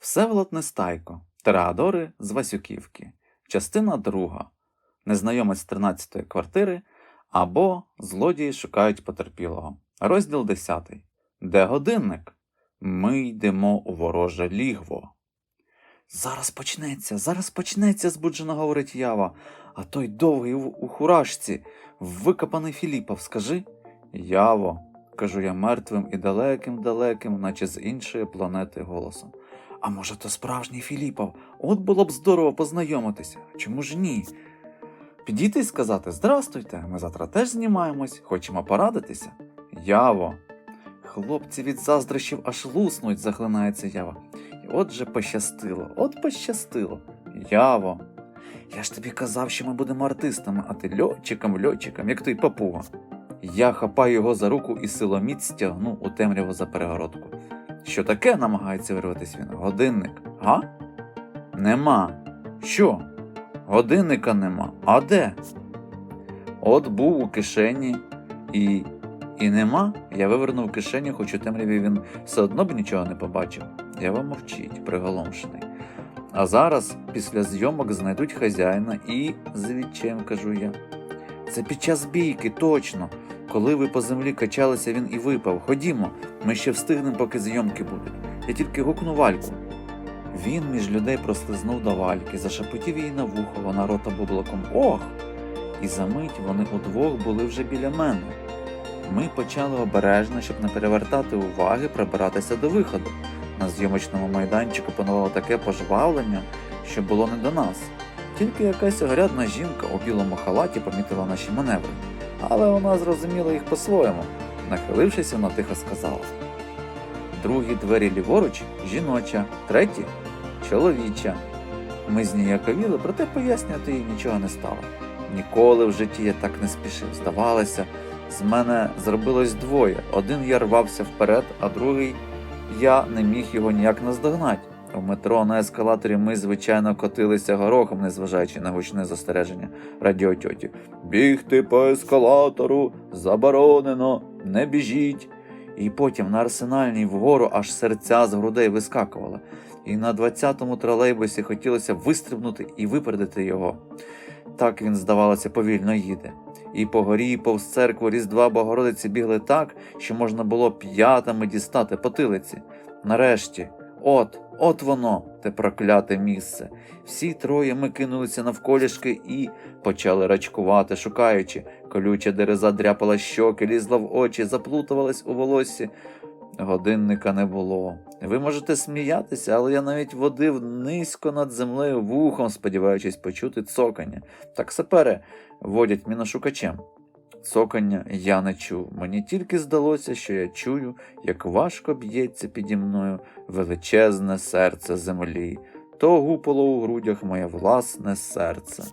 Всеволод Нестайко, Тереадори з Васюківки, частина друга. Незнайомець 13-ї квартири або Злодії шукають потерпілого. Розділ 10. Де годинник? Ми йдемо у вороже лігво. Зараз почнеться, зараз почнеться, збуджено говорить ява, а той довгий у хурашці, викопаний Філіпов, скажи. Яво, кажу я мертвим і далеким, далеким, наче з іншої планети голосом. А може, то справжній Філіпов? От було б здорово познайомитися. Чому ж ні? Підійти і сказати Здрастуйте, ми завтра теж знімаємось, хочемо порадитися. Яво. Хлопці від заздрощів аж луснуть, захлинається ява. І от пощастило, от пощастило. Яво. Я ж тобі казав, що ми будемо артистами, а ти льотчиком, льотчиком, як той папуга. Я хапаю його за руку і силоміць стягну у темряву за перегородку. Що таке намагається вирватися він? Годинник. Га? Нема. Що? Годинника нема. А де? От був у кишені і. І нема. Я вивернув кишеню, хоч у темряві він все одно б нічого не побачив. Я вам мовчить, приголомшений. А зараз, після зйомок, знайдуть хазяїна і, з відчаєм кажу я. Це під час бійки, точно. Коли ви по землі качалися, він і випав. Ходімо, ми ще встигнемо, поки зйомки будуть. Я тільки гукну вальку. Він між людей прослизнув до вальки, зашепотів їй на вухо, вона рота бублаком Ох! І за мить вони удвох були вже біля мене. Ми почали обережно, щоб не перевертати уваги, прибиратися до виходу. На зйомочному майданчику панувало таке пожвавлення, що було не до нас. Тільки якась огрядна жінка у білому халаті помітила наші маневри, але вона зрозуміла їх по-своєму. Нахилившись, вона тихо сказала: Другі двері ліворуч жіноча, треті чоловіча. Ми зніяковіли, проте пояснювати їй нічого не стало. Ніколи в житті я так не спішив. Здавалося, з мене зробилось двоє. Один я рвався вперед, а другий я не міг його ніяк наздогнати. У метро на ескалаторі ми, звичайно, котилися горохом, незважаючи на гучне застереження радіотьоті. Бігти по ескалатору заборонено, не біжіть. І потім на арсенальній вгору аж серця з грудей вискакувало. І на 20-му тролейбусі хотілося вистрибнути і випередити його. Так він, здавалося, повільно їде. І по горі, і повз церкву Різдва Богородиці бігли так, що можна було п'ятами дістати потилиці. Нарешті, от, от воно, те прокляте місце. Всі троє ми кинулися навколішки і почали рачкувати, шукаючи. Колюча дереза дряпала щоки, лізла в очі, заплутувалась у волоссі. Годинника не було. Ви можете сміятися, але я навіть водив низько над землею вухом, сподіваючись почути цокання. Так сапери водять міношукачем. Цокання я не чув. Мені тільки здалося, що я чую, як важко б'ється піді мною величезне серце землі. То гупало у грудях моє власне серце.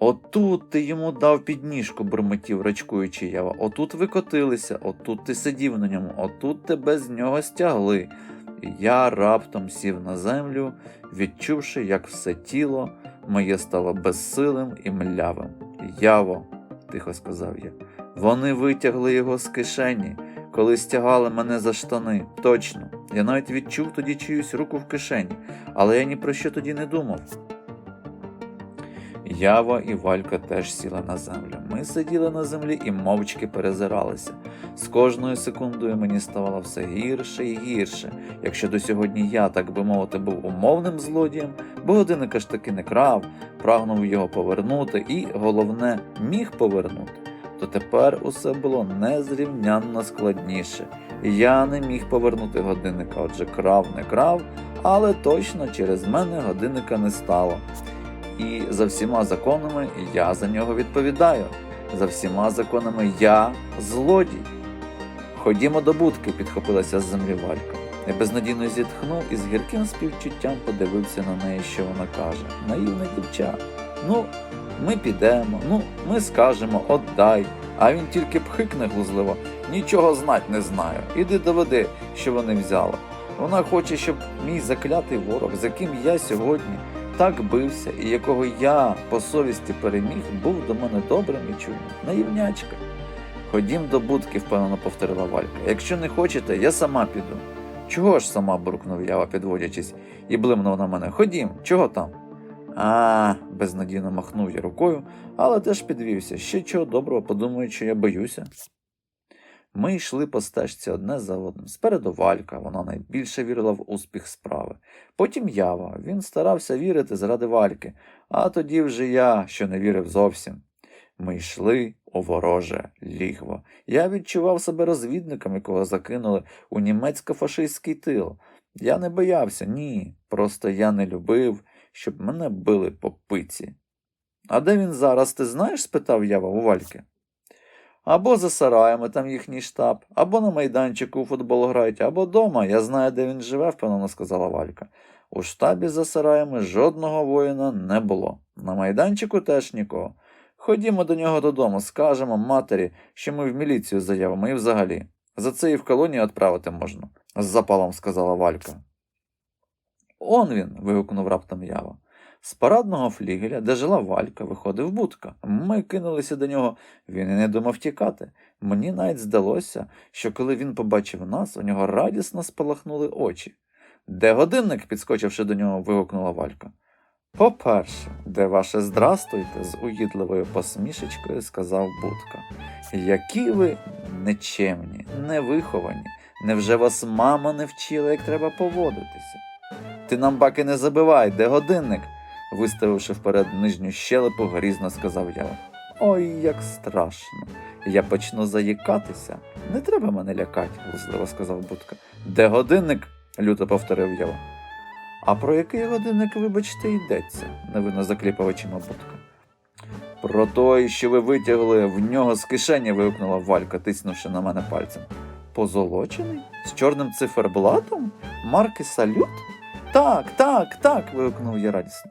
Отут ти йому дав підніжку, бурмотів, рачкуючи ява. Отут ви котилися, отут ти сидів на ньому, отут тебе з нього стягли. І я раптом сів на землю, відчувши, як все тіло моє стало безсилим і млявим. Яво, тихо сказав я. Вони витягли його з кишені, коли стягали мене за штани. Точно. Я навіть відчув тоді чиюсь руку в кишені, але я ні про що тоді не думав. Ява і Валька теж сіли на землю. Ми сиділи на землі і мовчки перезиралися. З кожною секундою мені ставало все гірше і гірше. Якщо до сьогодні я, так би мовити, був умовним злодієм, бо годинника ж таки не крав, прагнув його повернути і, головне, міг повернути, то тепер усе було незрівнянно складніше. Я не міг повернути годинника, отже, крав не крав, але точно через мене годинника не стало. І за всіма законами я за нього відповідаю. За всіма законами я злодій. Ходімо до будки, підхопилася з землі Валька. Я безнадійно зітхнув і з гірким співчуттям подивився на неї, що вона каже. Наївне дівча. Ну, ми підемо, ну, ми скажемо, отдай. А він тільки пхикне глузливо. Нічого знать не знаю. Іди доведи, що вони взяли. Вона хоче, щоб мій заклятий ворог, з яким я сьогодні так бився, і якого я по совісті переміг, був до мене добрим і чуйним. Наївнячка. Ходім до будки, впевнено повторила Валька. Якщо не хочете, я сама піду. Чого ж сама буркнув Ява, підводячись, і блимнув на мене. Ходім, чого там? А, безнадійно махнув я рукою, але теж підвівся. Ще чого доброго, подумають, що я боюся. Ми йшли по стежці одне за одним. Спереду Валька, вона найбільше вірила в успіх справи. Потім Ява, він старався вірити заради Вальки, а тоді вже я, що не вірив зовсім. Ми йшли вороже лігво. Я відчував себе розвідником, якого закинули у німецько-фашистський тил. Я не боявся, ні. Просто я не любив, щоб мене били по пиці. А де він зараз, ти знаєш? спитав Ява у Вальки. Або за сараями там їхній штаб, або на майданчику у футбол грають, або дома. Я знаю, де він живе, впевнено сказала Валька. У штабі за сараями жодного воїна не було. На майданчику теж нікого. Ходімо до нього додому, скажемо матері, що ми в міліцію заявимо і взагалі. За це і в колонію відправити можна, з запалом сказала Валька. Он він. вигукнув раптом Ява. З парадного флігеля, де жила Валька, виходив будка. Ми кинулися до нього, він і не думав тікати. Мені навіть здалося, що коли він побачив нас, у нього радісно спалахнули очі. Де годинник? підскочивши до нього, вигукнула Валька. По-перше, де ваше здрастуйте, з уїдливою посмішечкою сказав Будка. Які ви нечемні, невиховані. Невже вас мама не вчила, як треба поводитися? Ти нам баки не забивай, де годинник? виставивши вперед нижню щелепу, грізно сказав я. Ой, як страшно. Я почну заїкатися. Не треба мене лякати, глузливо сказав Будка. Де годинник? люто повторив я. А про який годинник, вибачте, йдеться? невинно закліпав очима Будка. Про той, що ви витягли в нього з кишені, вигукнула Валька, тиснувши на мене пальцем. Позолочений? З чорним циферблатом? Марки салют? Так, так, так. вигукнув я радісно.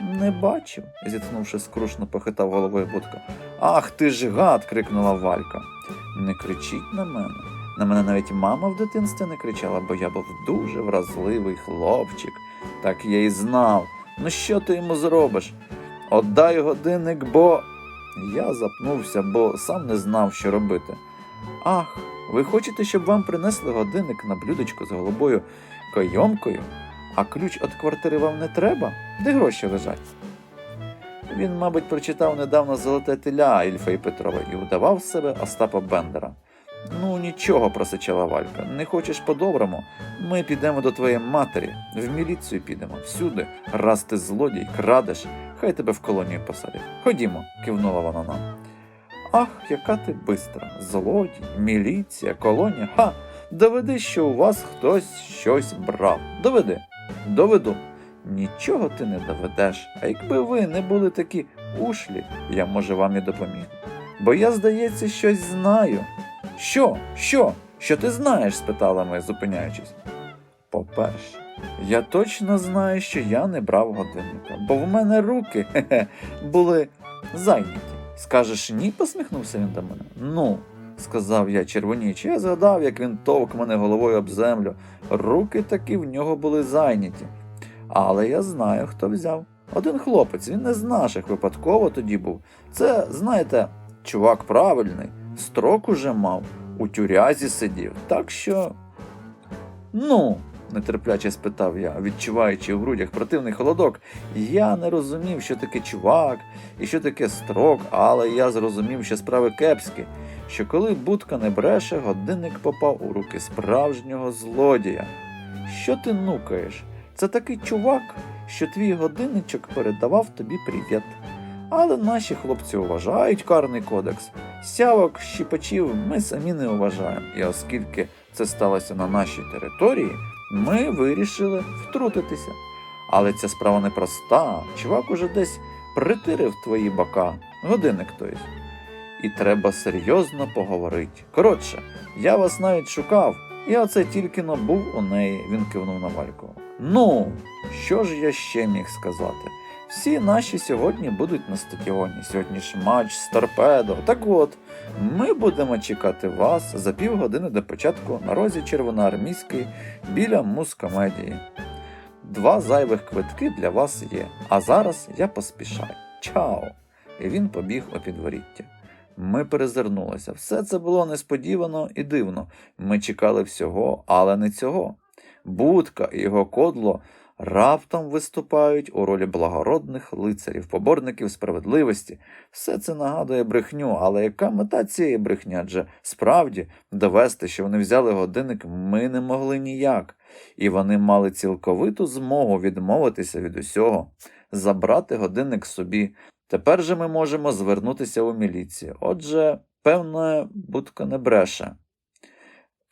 Не бачив, зітхнувши скрушно, похитав головою Будка. Ах ти ж гад. крикнула Валька. Не кричіть на мене. На мене навіть мама в дитинстві не кричала, бо я був дуже вразливий хлопчик. Так я і знав. Ну що ти йому зробиш? Отдай годинник, бо. Я запнувся, бо сам не знав, що робити. Ах, ви хочете, щоб вам принесли годинник на блюдечку з голубою кайомкою, а ключ від квартири вам не треба? Де гроші лежать? Він, мабуть, прочитав недавно золоте теля Ільфа і Петрова і удавав себе Остапа Бендера. Ну, нічого, просичала Валька. Не хочеш по-доброму? Ми підемо до твоєї матері, в міліцію підемо, всюди. Раз ти злодій, крадеш, хай тебе в колонію посадять. Ходімо, кивнула вона нам. Ах, яка ти бистра! Злодій, міліція, колонія. Ха! Доведи, що у вас хтось щось брав. Доведи. Доведу. Нічого ти не доведеш, а якби ви не були такі ушлі, я, може, вам і допоміг. Бо я, здається, щось знаю. Що? Що? Що ти знаєш? спитала ми, зупиняючись. По-перше, я точно знаю, що я не брав годинника, бо в мене руки хе-хе, були зайняті. Скажеш ні, посміхнувся він до мене. Ну, сказав я червоніючи. Я згадав, як він товк мене головою об землю. Руки таки в нього були зайняті. Але я знаю, хто взяв. Один хлопець, він не з наших випадково тоді був. Це, знаєте, чувак правильний, строк уже мав, у тюрязі сидів. Так що. Ну, нетерпляче спитав я, відчуваючи у грудях противний холодок. Я не розумів, що таке чувак і що таке строк, але я зрозумів, що справи кепські, що коли будка не бреше, годинник попав у руки справжнього злодія. Що ти нукаєш? Це такий чувак, що твій годинничок передавав тобі привіт. Але наші хлопці вважають карний кодекс. Сявок щіпачів ми самі не вважаємо. І оскільки це сталося на нашій території, ми вирішили втрутитися. Але ця справа непроста. Чувак уже десь притирив твої бока, годинник той. І треба серйозно поговорити. Коротше, я вас навіть шукав, і оце тільки но був у неї, він кивнув на Вальку. Ну, що ж я ще міг сказати? Всі наші сьогодні будуть на стадіоні. Сьогодні ж матч з торпедо. Так от, ми будемо чекати вас за півгодини до початку на розі Червоноармійської біля мускомедії. Два зайвих квитки для вас є. А зараз я поспішаю. Чао! І він побіг у підворіття. Ми перезирнулися. Все це було несподівано і дивно. Ми чекали всього, але не цього. Будка і його кодло раптом виступають у ролі благородних лицарів, поборників справедливості. Все це нагадує брехню, але яка мета цієї брехні? Адже справді довести, що вони взяли годинник, ми не могли ніяк, і вони мали цілковиту змогу відмовитися від усього, забрати годинник собі. Тепер же ми можемо звернутися у міліцію. Отже, певно, будка не бреше.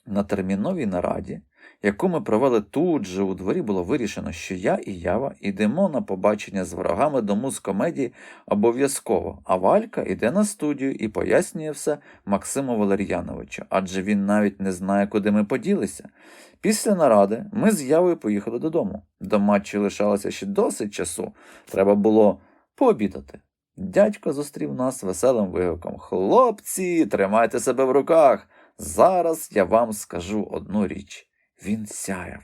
На терміновій нараді, яку ми провели тут же у дворі, було вирішено, що я і Ява йдемо на побачення з ворогами до музкомедії обов'язково, а Валька йде на студію і пояснює все Максиму Валер'яновичу, адже він навіть не знає, куди ми поділися. Після наради ми з Явою поїхали додому. До матчу лишалося ще досить часу. Треба було пообідати. Дядько зустрів нас веселим вигуком. Хлопці, тримайте себе в руках. Зараз я вам скажу одну річ. Він сяяв.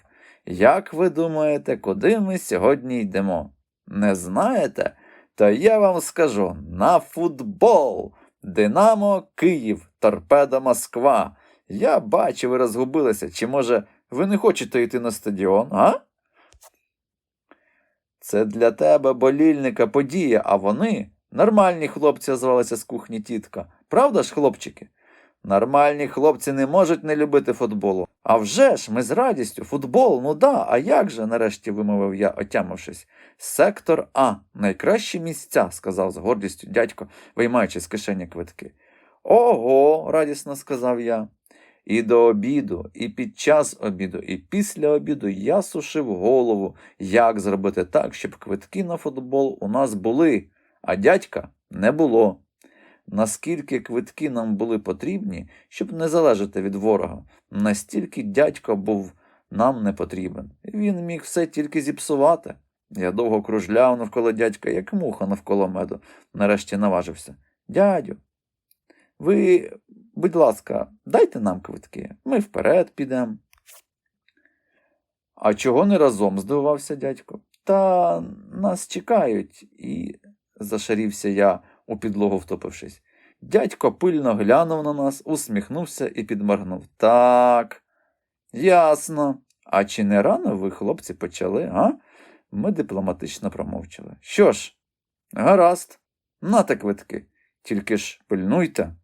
Як ви думаєте, куди ми сьогодні йдемо? Не знаєте? То я вам скажу на футбол. Динамо Київ, торпеда Москва. Я бачу, ви розгубилися. Чи може ви не хочете йти на стадіон, а? Це для тебе болільника подія, а вони нормальні хлопці озвалися з кухні тітка. Правда ж, хлопчики? Нормальні хлопці не можуть не любити футболу. А вже ж, ми з радістю. Футбол, ну да, а як же, нарешті вимовив я, отямившись. Сектор А. Найкращі місця, сказав з гордістю дядько, виймаючи з кишені квитки. Ого, радісно сказав я. І до обіду, і під час обіду, і після обіду я сушив голову, як зробити так, щоб квитки на футбол у нас були, а дядька не було. Наскільки квитки нам були потрібні, щоб не залежати від ворога, настільки дядько був нам не потрібен. Він міг все тільки зіпсувати. Я довго кружляв навколо дядька, як муха навколо меду. Нарешті наважився. Дядю, ви, будь ласка, дайте нам квитки, ми вперед підемо. А чого не разом? здивувався дядько. Та нас чекають, і зашарівся я, у підлогу втопившись. Дядько пильно глянув на нас, усміхнувся і підморгнув. Так, ясно. А чи не рано ви, хлопці, почали, а? Ми дипломатично промовчали. Що ж, гаразд, нате квитки, тільки ж пильнуйте.